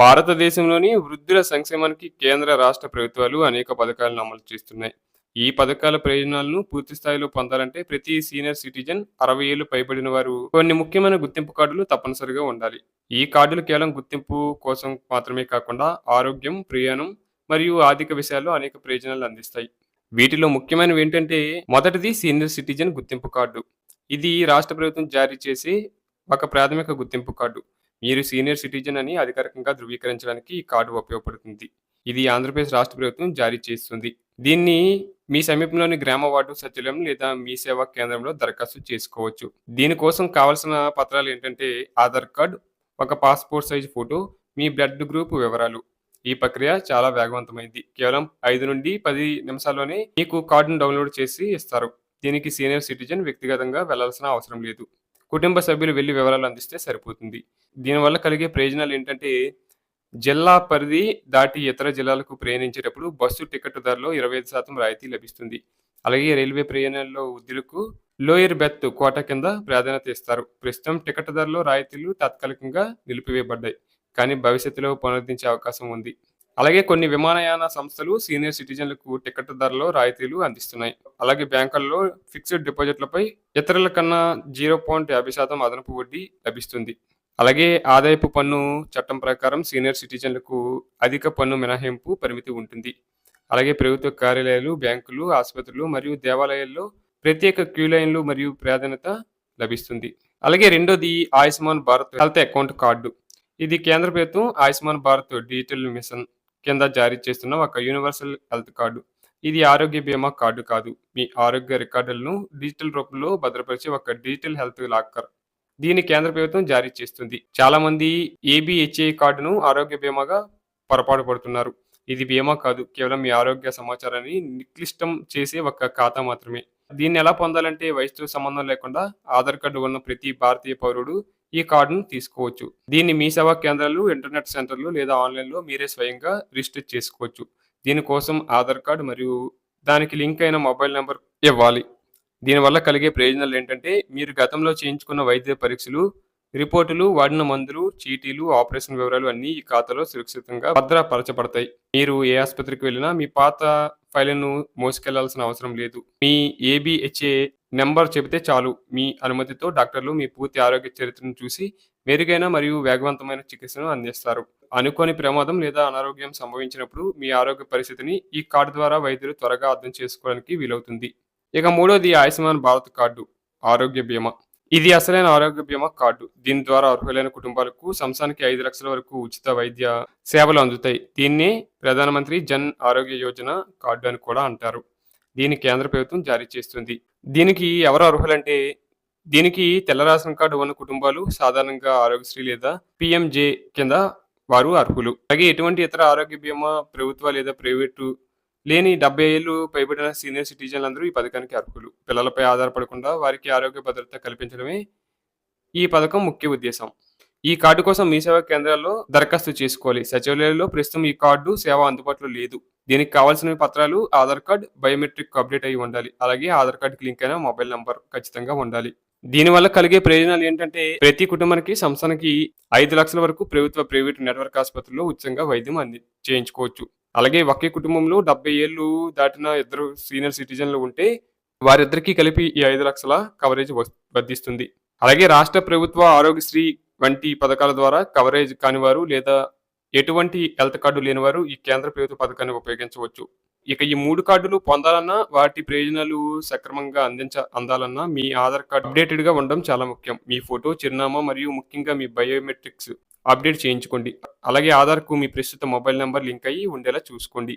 భారతదేశంలోని వృద్ధుల సంక్షేమానికి కేంద్ర రాష్ట్ర ప్రభుత్వాలు అనేక పథకాలను అమలు చేస్తున్నాయి. ఈ పథకాల ప్రయోజనాలను పూర్తి స్థాయిలో పొందాలంటే ప్రతి సీనియర్ సిటిజన్ అరవై ఏళ్ళు పైబడిన వారు కొన్ని ముఖ్యమైన గుర్తింపు కార్డులు తప్పనిసరిగా ఉండాలి. ఈ కార్డులు కేవలం గుర్తింపు కోసం మాత్రమే కాకుండా ఆరోగ్యం ప్రయాణం మరియు ఆర్థిక విషయాల్లో అనేక ప్రయోజనాలు అందిస్తాయి. వీటిలో ముఖ్యమైనవి ఏంటంటే మొదటిది సీనియర్ సిటిజన్ గుర్తింపు కార్డు. ఇది రాష్ట్ర ప్రభుత్వం జారీ చేసే ఒక ప్రాథమిక గుర్తింపు కార్డు. మీరు సీనియర్ సిటిజన్ అని అధికారికంగా ధృవీకరించడానికి ఈ కార్డు ఉపయోగపడుతుంది. ఇది ఆంధ్రప్రదేశ్ రాష్ట్ర ప్రభుత్వం జారీ చేస్తుంది. దీన్ని మీ సమీపంలోని గ్రామ వార్డు సచివాలయం లేదా మీ సేవా కేంద్రంలో దరఖాస్తు చేసుకోవచ్చు. దీనికోసం కావాల్సిన పత్రాలు ఏంటంటే ఆధార్ కార్డ్ ఒక పాస్పోర్ట్ సైజ్ ఫోటో మీ బ్లడ్ గ్రూప్ వివరాలు. ఈ ప్రక్రియ చాలా వేగవంతమైంది. కేవలం ఐదు నుండి పది నిమిషాల్లోనే మీకు కార్డును డౌన్లోడ్ చేసి ఇస్తారు. దీనికి సీనియర్ సిటిజన్ వ్యక్తిగతంగా వెళ్ళాల్సిన అవసరం లేదు. కుటుంబ సభ్యులు వెళ్ళి వివరాలు అందిస్తే సరిపోతుంది. దీనివల్ల కలిగే ప్రయోజనాలు ఏంటంటే జిల్లా పరిధి దాటి ఇతర జిల్లాలకు ప్రయాణించేటప్పుడు బస్సు టికెట్ ధరలో ఇరవై ఐదు శాతం రాయితీ లభిస్తుంది. అలాగే రైల్వే ప్రయాణాల్లో వృద్ధులకు లోయర్ బెర్త్ కోట కింద ప్రాధాన్యత ఇస్తారు. ప్రస్తుతం టికెట్ ధరలో రాయితీలు తాత్కాలికంగా నిలిపివేయబడ్డాయి కానీ భవిష్యత్తులో పునరుద్ధరించే అవకాశం ఉంది. అలాగే కొన్ని విమానయాన సంస్థలు సీనియర్ సిటిజన్లకు టికెట్ ధరలో రాయితీలు అందిస్తున్నాయి. అలాగే బ్యాంకుల్లో ఫిక్స్డ్ డిపాజిట్లపై ఇతరుల కన్నా జీరో పాయింట్ యాభై శాతం అదనపు వడ్డీ లభిస్తుంది. అలాగే ఆదాయపు పన్ను చట్టం ప్రకారం సీనియర్ సిటిజన్లకు అధిక పన్ను మినహాయింపు పరిమితి ఉంటుంది. అలాగే ప్రభుత్వ కార్యాలయాలు బ్యాంకులు ఆసుపత్రులు మరియు దేవాలయాల్లో ప్రత్యేక క్యూ లైన్లు మరియు ప్రాధాన్యత లభిస్తుంది. అలాగే రెండోది Ayushman Bharat health account card. ఇది కేంద్ర ప్రభుత్వం ఆయుష్మాన్ భారత్ డిజిటల్ మిషన్ కింద జారీ చేస్తున్న ఒక యూనివర్సల్ హెల్త్ కార్డు. ఇది ఆరోగ్య బీమా కార్డు కాదు. మీ ఆరోగ్య రికార్డులను డిజిటల్ రూపంలో భద్రపరిచే ఒక డిజిటల్ హెల్త్ లాకర్. దీన్ని కేంద్ర ప్రభుత్వం జారీ చేస్తుంది. చాలా మంది ఏబిహెచ్ఏ కార్డును ఆరోగ్య బీమాగా పొరపాటు పడుతున్నారు. ఇది బీమా కాదు. కేవలం మీ ఆరోగ్య సమాచారాన్ని నిక్లిష్టం చేసే ఒక ఖాతా మాత్రమే. దీన్ని ఎలా పొందాలంటే వయసుతో సంబంధం లేకుండా ఆధార్ కార్డు ఉన్న ప్రతి భారతీయ పౌరుడు ఈ కార్డును తీసుకోవచ్చు. దీన్ని మీ సేవా కేంద్రాలు ఇంటర్నెట్ సెంటర్లు లేదా ఆన్లైన్లో మీరే స్వయంగా రిజిస్టర్ చేసుకోవచ్చు. దీనికోసం ఆధార్ కార్డు మరియు దానికి లింక్ అయిన మొబైల్ నెంబర్ ఇవ్వాలి. దీనివల్ల కలిగే ప్రయోజనాలు ఏంటంటే మీరు గతంలో చేయించుకున్న వైద్య పరీక్షలు రిపోర్టులు వాడిన మందులు చీటీలు ఆపరేషన్ వివరాలు అన్నీ ఈ ఖాతాలో సురక్షితంగా భద్రపరచబడతాయి. మీరు ఏ ఆసుపత్రికి వెళ్ళినా మీ పాత ఫైళ్ళను మోసుకెళ్ళాల్సిన అవసరం లేదు. మీ ఏబిహెచ్ఏ నెంబర్ చెబితే చాలు. మీ అనుమతితో డాక్టర్లు మీ పూర్తి ఆరోగ్య చరిత్రను చూసి మెరుగైన మరియు వేగవంతమైన చికిత్సను అందిస్తారు. అనుకోని ప్రమాదం లేదా అనారోగ్యం సంభవించినప్పుడు మీ ఆరోగ్య పరిస్థితిని ఈ కార్డు ద్వారా వైద్యులు త్వరగా అర్థం చేసుకోవడానికి వీలవుతుంది. ఇక మూడోది ఆయుష్మాన్ భారత్ కార్డు ఆరోగ్య బీమా. ఇది అసలైన ఆరోగ్య బీమా కార్డు. దీని ద్వారా అర్హులైన కుటుంబాలకు సంవత్సరానికి ఐదు లక్షల వరకు ఉచిత వైద్య సేవలు అందుతాయి. దీన్ని ప్రధానమంత్రి జన్ ఆరోగ్య యోజన కార్డు అని కూడా అంటారు. దీని కేంద్ర ప్రభుత్వం జారీ చేస్తుంది. దీనికి ఎవరు అర్హులంటే దీనికి తెల్ల రేషన్ కార్డు ఉన్న కుటుంబాలు సాధారణంగా ఆరోగ్యశ్రీ లేదా పిఎంజే కింద వారు అర్హులు. అలాగే ఎటువంటి ఇతర ఆరోగ్య బీమా ప్రభుత్వ లేదా ప్రైవేటు లేని డెబ్బై ఏళ్ళు పైబడిన సీనియర్ సిటిజన్లు అందరూ ఈ పథకానికి అర్హులు. పిల్లలపై ఆధారపడకుండా వారికి ఆరోగ్య భద్రత కల్పించడమే ఈ పథకం ముఖ్య ఉద్దేశం. ఈ కార్డు కోసం మీ సేవా కేంద్రాల్లో దరఖాస్తు చేసుకోవాలి. సచివాలయంలో ప్రస్తుతం ఈ కార్డు సేవ అందుబాటులో లేదు. దీనికి కావాల్సిన పత్రాలు ఆధార్ కార్డ్ బయోమెట్రిక్ అప్డేట్ అయి ఉండాలి. అలాగే ఆధార్ కార్డుకి లింక్ అయిన మొబైల్ నంబర్ ఖచ్చితంగా ఉండాలి. దీనివల్ల కలిగే ప్రయోజనాలు ఏంటంటే ప్రతి కుటుంబానికి సంస్థానికి ఐదు లక్షల వరకు ప్రభుత్వ ప్రైవేట్ నెట్వర్క్ ఆసుపత్రుల్లో ఉచితంగా వైద్యం అంది చేయించుకోవచ్చు. అలాగే ఒకే కుటుంబంలో డెబ్బై ఏళ్ళు దాటిన ఇద్దరు సీనియర్ సిటిజన్లు ఉంటే వారిద్దరికీ కలిపి ఈ ఐదు లక్షల కవరేజ్ వస్- వర్తిస్తుంది. అలాగే రాష్ట్ర ప్రభుత్వ ఆరోగ్యశ్రీ వంటి పథకాల ద్వారా కవరేజ్ కానివారు లేదా ఎటువంటి హెల్త్ కార్డు లేనివారు ఈ కేంద్ర ప్రభుత్వ పథకాన్ని ఉపయోగించవచ్చు. ఇక ఈ మూడు కార్డులు పొందాలన్నా వాటి ప్రయోజనాలు సక్రమంగా అందించ అందాలన్నా మీ ఆధార్ కార్డు అప్డేటెడ్గా ఉండడం చాలా ముఖ్యం. మీ ఫోటో చిరునామా మరియు ముఖ్యంగా మీ బయోమెట్రిక్స్ అప్డేట్ చేయించుకోండి. అలాగే ఆధార్కు మీ ప్రస్తుత మొబైల్ నెంబర్ లింక్ అయ్యి ఉండేలా చూసుకోండి.